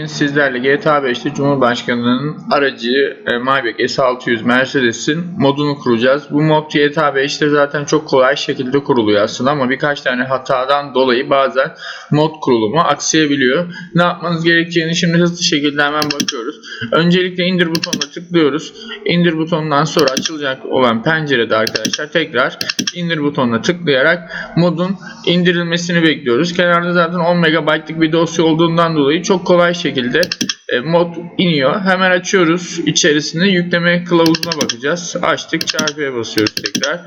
Bugün sizlerle GTA 5'te Cumhurbaşkanı'nın aracı e, Maybach S600 Mercedes'in modunu kuracağız. Bu mod GTA 5'te zaten çok kolay şekilde kuruluyor aslında ama birkaç tane hatadan dolayı bazen mod kurulumu aksayabiliyor. Ne yapmanız gerekeceğini şimdi hızlı şekilde hemen bakıyoruz. Öncelikle indir butonuna tıklıyoruz. İndir butonundan sonra açılacak olan pencerede arkadaşlar tekrar indir butonuna tıklayarak modun indirilmesini bekliyoruz. Kenarda zaten 10 MB'lık bir dosya olduğundan dolayı çok kolay şekilde e, mod iniyor. Hemen açıyoruz. İçerisinde yükleme kılavuzuna bakacağız. Açtık. Çarpıya basıyoruz tekrar.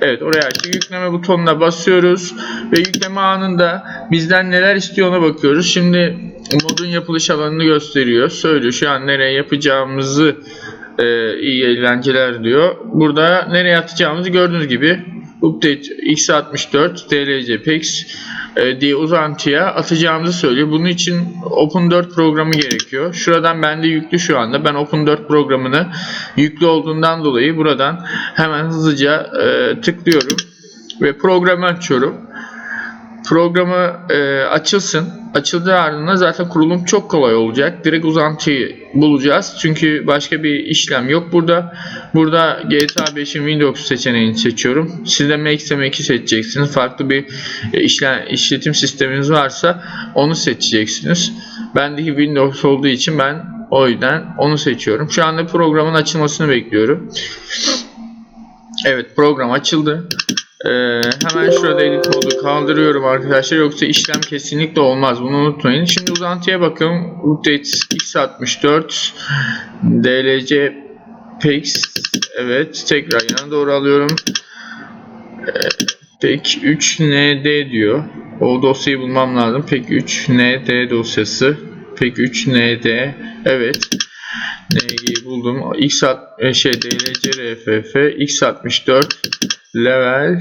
Evet oraya açtık. Yükleme butonuna basıyoruz. Ve yükleme anında bizden neler istiyor bakıyoruz. Şimdi modun yapılış alanını gösteriyor. Söylüyor şu an nereye yapacağımızı e, iyi eğlenceler diyor. Burada nereye atacağımızı gördüğünüz gibi Update x64 DLC PEX e, diye uzantıya atacağımızı söylüyor. Bunun için Open4 programı gerekiyor. Şuradan bende yüklü şu anda. Ben Open4 programını yüklü olduğundan dolayı buradan hemen hızlıca e, tıklıyorum ve programı açıyorum. Programı e, açılsın. Açıldığı ardından zaten kurulum çok kolay olacak. Direkt uzantıyı bulacağız. Çünkü başka bir işlem yok burada. Burada GTA 5'in Windows seçeneğini seçiyorum. Siz de Mac seçeceksiniz. Farklı bir e, işlem, işletim sisteminiz varsa onu seçeceksiniz. Bendeki Windows olduğu için ben o yüzden onu seçiyorum. Şu anda programın açılmasını bekliyorum. Evet program açıldı. Ee, hemen şurada edit modu kaldırıyorum arkadaşlar yoksa işlem kesinlikle olmaz bunu unutmayın. Şimdi uzantıya bakın update x64 dlc pex evet tekrar yana doğru alıyorum. Ee, pek 3 nd diyor. O dosyayı bulmam lazım. Pek 3 nd dosyası. Pek 3 nd evet. NG'yi buldum. X e, şey DLC RFF X64 level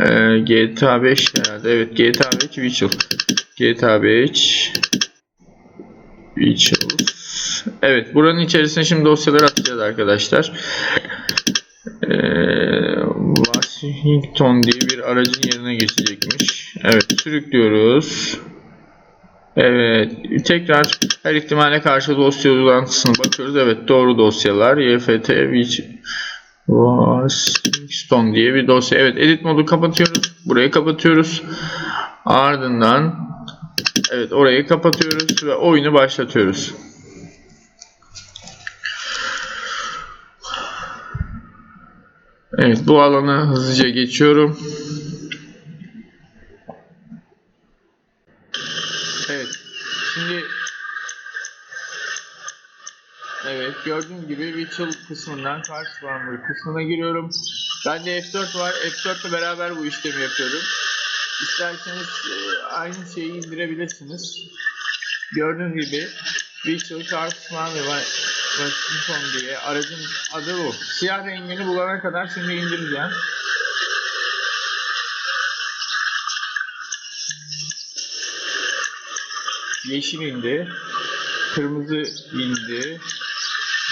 e, GTA 5 herhalde. Evet GTA 5 Virtual. GTA 5 Virtual. Evet buranın içerisine şimdi dosyaları atacağız arkadaşlar. E, Washington diye bir aracın yerine geçecekmiş. Evet sürüklüyoruz. Evet. Tekrar her ihtimale karşı dosya uzantısına bakıyoruz. Evet doğru dosyalar. YFT Washington diye bir dosya. Evet edit modu kapatıyoruz. Burayı kapatıyoruz. Ardından evet orayı kapatıyoruz ve oyunu başlatıyoruz. Evet bu alanı hızlıca geçiyorum. Evet. Şimdi Evet gördüğünüz gibi Virtual kısmından karşı Farmer kısmına giriyorum. Bende F4 var. F4 ile beraber bu işlemi yapıyorum. İsterseniz e, aynı şeyi indirebilirsiniz. Gördüğünüz gibi Virtual Cardsman ve Washington diye aracın adı bu. Siyah rengini bulana kadar şimdi indireceğim. Yeşil indi. Kırmızı indi.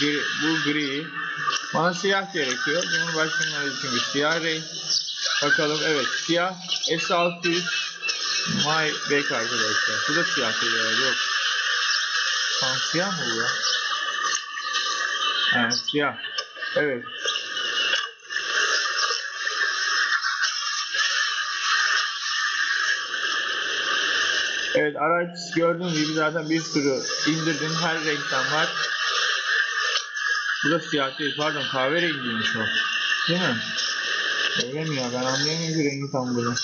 Gri, bu gri. Bana siyah gerekiyor. Cumhurbaşkanı aracı çünkü siyah renk. Bakalım evet siyah S600 My Back arkadaşlar. Bu da siyah değil herhalde yok. Tam siyah mı bu ya? Evet siyah. Evet. Evet araç gördüğünüz gibi zaten bir sürü indirdim her renkten var. Bu da siyah değil pardon kahverengiymiş o. Değil mi? Öyle mi ya ben anlayamıyorum ki rengi tam bunu.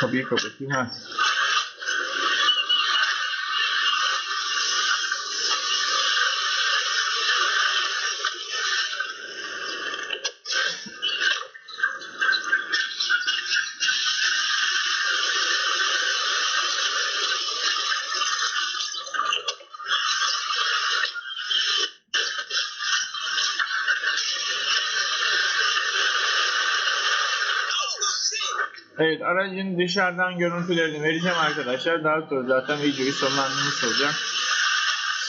Kapıyı kapatayım ha. Evet aracın dışarıdan görüntülerini vereceğim arkadaşlar. Daha sonra zaten videoyu sonlandırmış olacağım.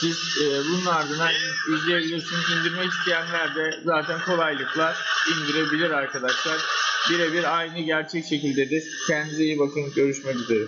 Siz e, bunun ardından izleyebilirsiniz. İndirmek isteyenler de zaten kolaylıkla indirebilir arkadaşlar. birebir aynı gerçek şekildedir. Kendinize iyi bakın. Görüşmek üzere.